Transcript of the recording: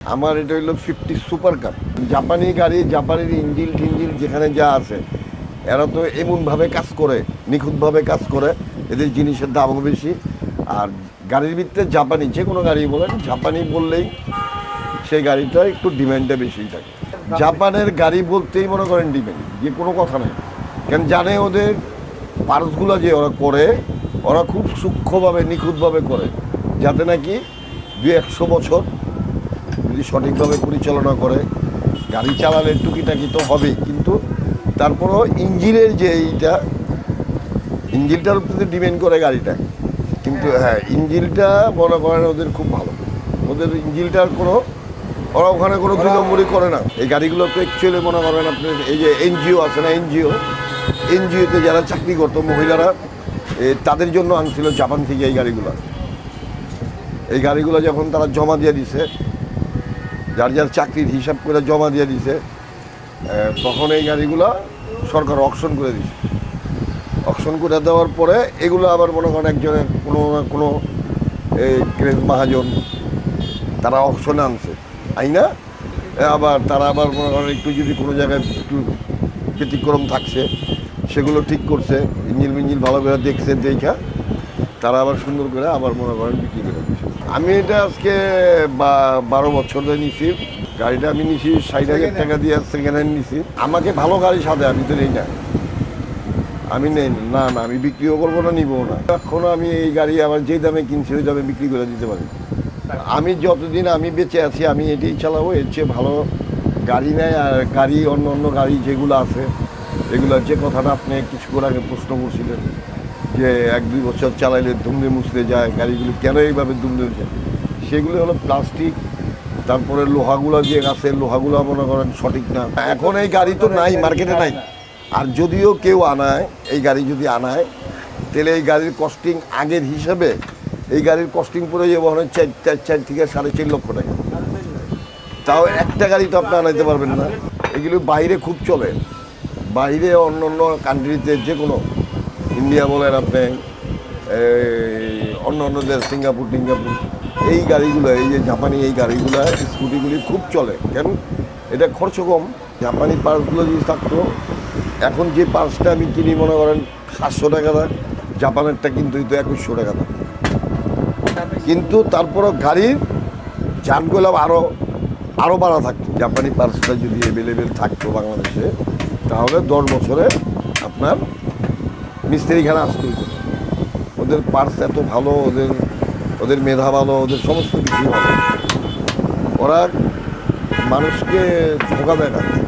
আমার এটা হলো ফিফটি সুপার কাপ জাপানি গাড়ি, জাপানির ইঞ্জিল টিঞ্জিল যেখানে যা আছে, এরা তো এমনভাবে কাজ করে, নিখুঁতভাবে কাজ করে, এদের জিনিসের দামও বেশি। আর গাড়ির ভিতরে জাপানি, যে কোনো গাড়ি বলেন, জাপানি বললেই সেই গাড়িটা একটু ডিমান্ডটা বেশি থাকে। জাপানের গাড়ি বলতেই মনে করেন ডিমান্ড, যে কোনো কথা নেই। কেন জানে ওদের পার্টসগুলো যে ওরা করে, ওরা খুব সূক্ষ্মভাবে, নিখুঁতভাবে করে, যাতে নাকি দু একশো বছর যদি সঠিকভাবে পরিচালনা করে। গাড়ি চালালে টুকিটাকি তো হবেই কিন্তু তারপরও ইঞ্জিনের যে এইটা ইঞ্জিনটার উপরে ডিপেন্ড করে গাড়িটা। কিন্তু হ্যাঁ। ইঞ্জিনটা মনে করেন ওদের খুব ভালো। ওদের ইঞ্জিনটার কোনো ওরা ওখানে কোনো দুই নম্বরই করে না। এই গাড়িগুলো তো অ্যাকচুয়ালি মনে করেন আপনি এই যে এনজিও আছে না এনজিও এনজিওতে যারা চাকরি করতো মহিলারা এ, তাদের জন্য আনছিল জাপান থেকে এই গাড়িগুলো। এই গাড়িগুলো যখন তারা জমা দিয়ে দিছে যার যার চাকরির হিসাব করে জমা দিয়ে দিছে তখন এই গাড়িগুলো সরকার অকশন করে দিছে। অকশন করে দেওয়ার পরে এগুলো আবার মনে করেন একজনের কোনো না কোনো এই ক্রেজ মহাজন তারা অকশনে আনছে। আইনা আবার তারা আবার মনে করেন একটু যদি কোনো জায়গায় একটু ব্যতিক্রম থাকছে, সেগুলো ঠিক করছে ইঞ্জিল মিঞ্জিল ভালো করে দেখছে, দেখা তারা আবার সুন্দর করে আবার মনে করেন বিক্রি করে দিচ্ছে আমি এটা আজকে বারো বছর ধরে নিছি। গাড়িটা আমি নিছি ষাট হাজার টাকা দিয়ে সেকেন্ড হ্যান্ড নিছি। আমাকে ভালো গাড়ি সাথে আমি তো নেই না। আমি নেই না না আমি বিক্রিও করব না নিবও না। এখনও আমি এই গাড়ি আবার যে দামে কিনছি ওই দামে বিক্রি করে দিতে পারি। আমি যতদিন আমি বেঁচে আছি আমি এটাই চালাবো এর চেয়ে ভালো গাড়ি নেয় আর গাড়ি অন্য অন্য গাড়ি যেগুলো আছে এগুলো যে কথাটা আপনি কিছু কিছুক্ষণ আগে প্রশ্ন করছিলেন। যে এক দুই বছর চালাইলে দুমড়ে মুছড়ে যায়, গাড়িগুলো কেন এইভাবে দুমড়ে যায় সেগুলো হলো প্লাস্টিক, তারপরে লোহাগুলো যে আছে, লোহাগুলো মনে করেন সঠিক না। এখন এই গাড়ি তো নাই, মার্কেটে নাই। আর যদিও কেউ আনায়, এই গাড়ি যদি আনায়, তাহলে এই গাড়ির কস্টিং আগের হিসাবে, এই গাড়ির কস্টিং পড়ে যাবে মনে চার চার চার থেকে সাড়ে চার লক্ষ টাকা। তাও একটা গাড়ি তো আপনি আনাইতে পারবেন না। এগুলো বাইরে খুব চলে। বাইরে অন্য অন্য কান্ট্রিতে যে কোনো ইন্ডিয়া বলেন আপনি অন্য অন্য দেশ, সিঙ্গাপুর, টিঙ্গাপুর, এই গাড়িগুলো, এই যে জাপানি এই গাড়িগুলো স্কুটিগুলি খুব চলে। কেন? এটা খরচ কম। জাপানি পার্সগুলো যদি থাকতো, এখন যে পার্সটা আমি কিনি, মনে করেন সাতশো টাকা দাম, জাপানেরটা কিন্তু হয়তো একুশশো টাকা দাম। কিন্তু তারপরও গাড়ির যানগুলো আরও আরও বাড়া থাকতো। জাপানি পার্সটা যদি অ্যাভেলেবেল থাকতো বাংলাদেশে, তাহলে দশ বছরে আপনার মিস্ত্রিখানা আসতে হতো ওদের পার্স এত ভালো, ওদের ওদের মেধা ভালো, ওদের সমস্ত কিছু ভালো। ওরা মানুষকে ধোকা দেখাচ্ছে